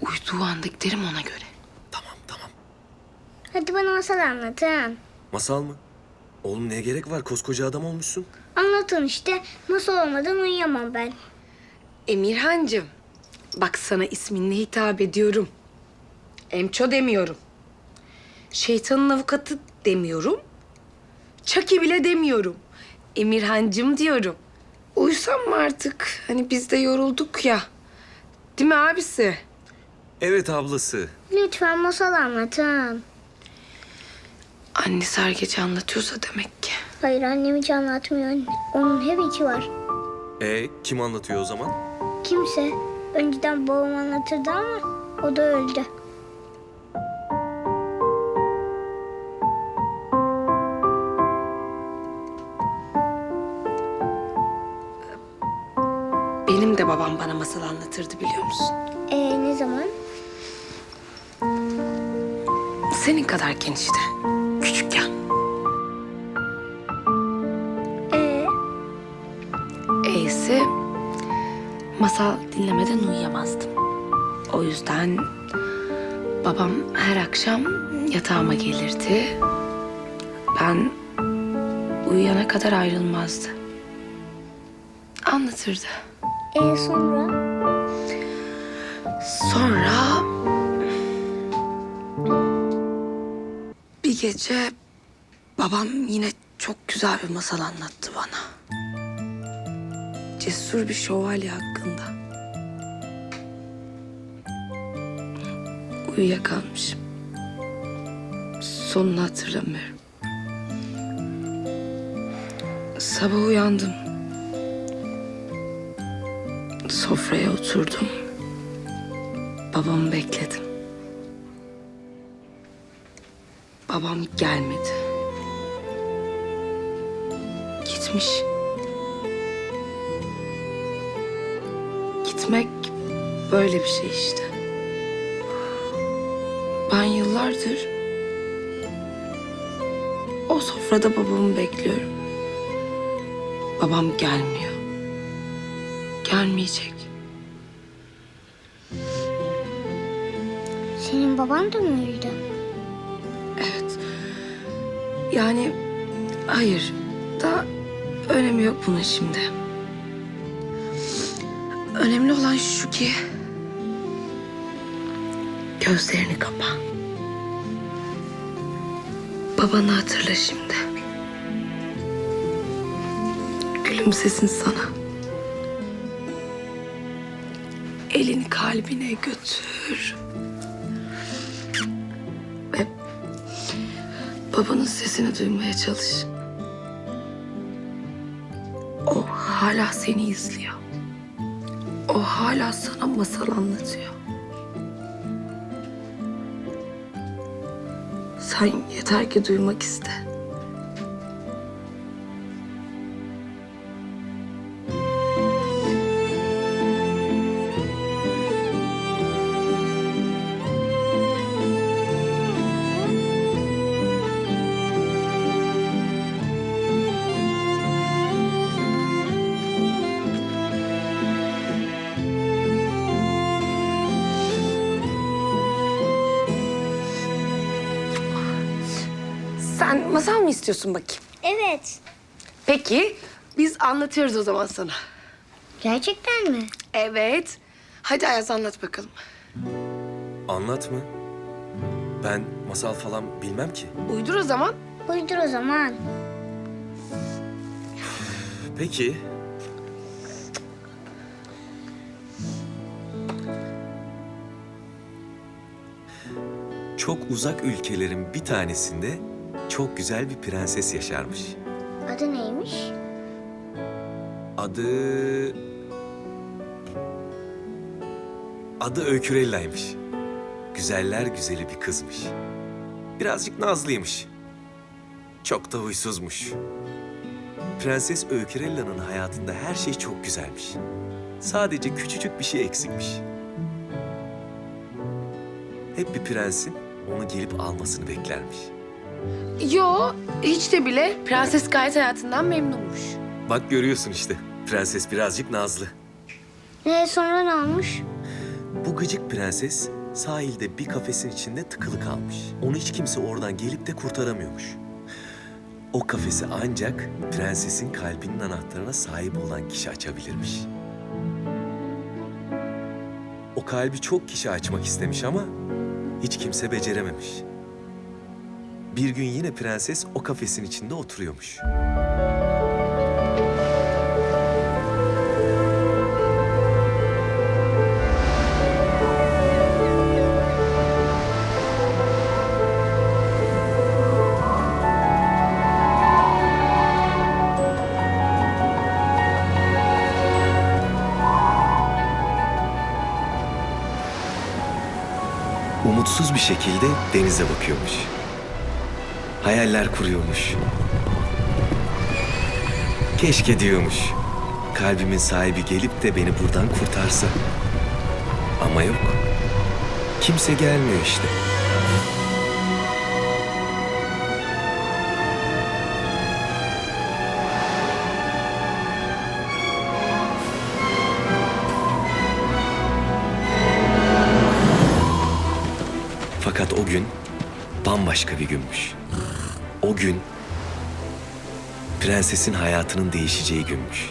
Uyuduğu anda giderim ona göre. Tamam tamam. Hadi bana masal anlatın. Masal mı? Oğlum ne gerek var koskoca adam olmuşsun. Anlatın işte. Masal olmadan uyuyamam ben. Emirhancığım, bak sana isminle hitap ediyorum. Emço demiyorum. Şeytanın avukatı demiyorum. Çaki bile demiyorum. Emirhancığım diyorum. Uyusam mı artık? Hani biz de yorulduk ya. Değil mi abisi? Evet ablası. Lütfen masal anlatın. Annesi her gece anlatıyorsa demek ki. Hayır annem hiç anlatmıyor. Onun hep içi var. E kim anlatıyor o zaman? Kimse. Önceden babam anlatırdı ama o da öldü. Benim de babam bana masal anlatırdı biliyor musun? Ee ne zaman? Senin kadarken işte. Küçükken. Ee E'si masal dinlemeden uyuyamazdım. O yüzden babam her akşam yatağıma gelirdi. Ben uyuyana kadar ayrılmazdı. Anlatırdı. ee sonra? Sonra gece babam yine çok güzel bir masal anlattı bana. Cesur bir şövalye hakkında. Uyuyakalmışım. Sonunu hatırlamıyorum. Sabah uyandım. Sofraya oturdum. Babamı bekledim. Babam gelmedi. Gitmiş. Gitmek böyle bir şey işte. Ben yıllardır o sofrada babamı bekliyorum. Babam gelmiyor. Gelmeyecek. Senin baban da mı öldü? Yani hayır. Da önemi yok bunun şimdi. Önemli olan şu ki gözlerini kapa. Babanı hatırla şimdi. Gülümsesin sana. Elini kalbine götür. Babanın sesini duymaya çalış. O hala seni izliyor. O hala sana masal anlatıyor. Sen yeter ki duymak iste. Masal mı istiyorsun bakayım? Evet. Peki, biz anlatıyoruz o zaman sana. Gerçekten mi? Evet. Hadi Ayaz anlat bakalım. Anlat mı? Ben masal falan bilmem ki. Uydur o zaman. Uydur o zaman. Peki. Çok uzak ülkelerin bir tanesinde çok güzel bir prenses yaşarmış. Adı neymiş? Adı... Adı Öykürella'ymış. Güzeller güzeli bir kızmış. Birazcık nazlıymış. Çok da huysuzmuş. Prenses Öykürella'nın hayatında her şey çok güzelmiş. Sadece küçücük bir şey eksikmiş. Hep bir prensin onu gelip almasını beklermiş. Yo, hiç de bile. Prenses gayet hayatından memnunmuş. Bak görüyorsun işte. Prenses birazcık nazlı. Ee sonra ne olmuş? Bu gıcık prenses sahilde bir kafesin içinde tıkılı kalmış. Onu hiç kimse oradan gelip de kurtaramıyormuş. O kafesi ancak prensesin kalbinin anahtarına sahip olan kişi açabilirmiş. O kalbi çok kişi açmak istemiş ama hiç kimse becerememiş. Bir gün yine prenses o kafesin içinde oturuyormuş. Umutsuz bir şekilde denize bakıyormuş. Hayaller kuruyormuş. Keşke diyormuş. Kalbimin sahibi gelip de beni buradan kurtarsa. Ama yok. Kimse gelmiyor işte. Fakat o gün bambaşka bir günmüş. O gün prensesin hayatının değişeceği günmüş.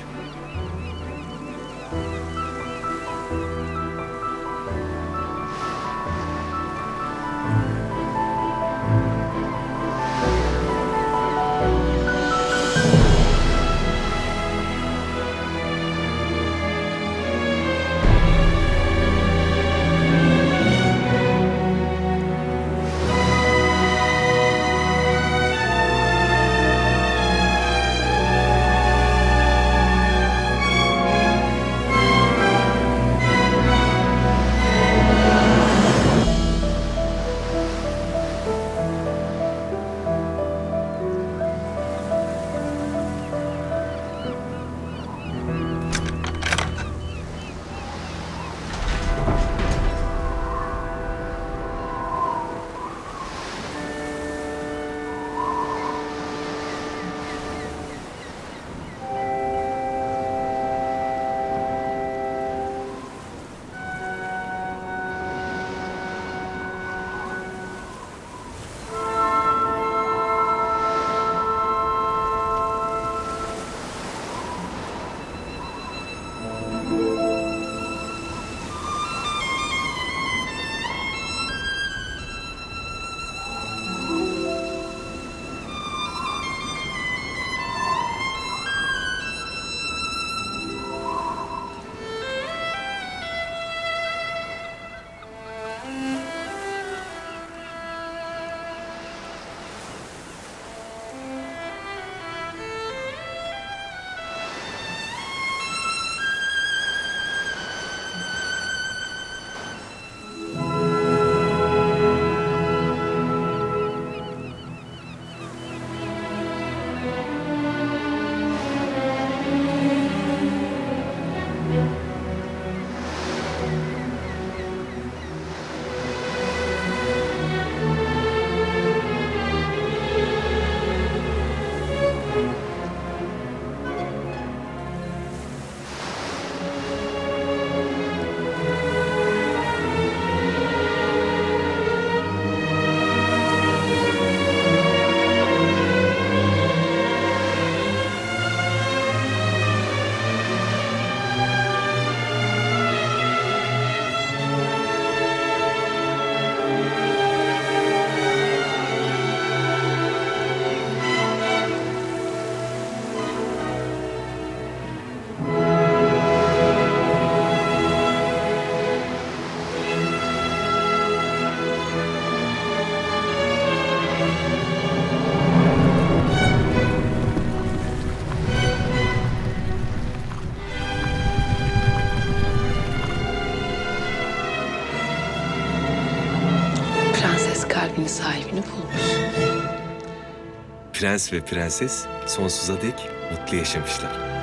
Kalbinin sahibini bulmuş. Prens ve prenses sonsuza dek mutlu yaşamışlar.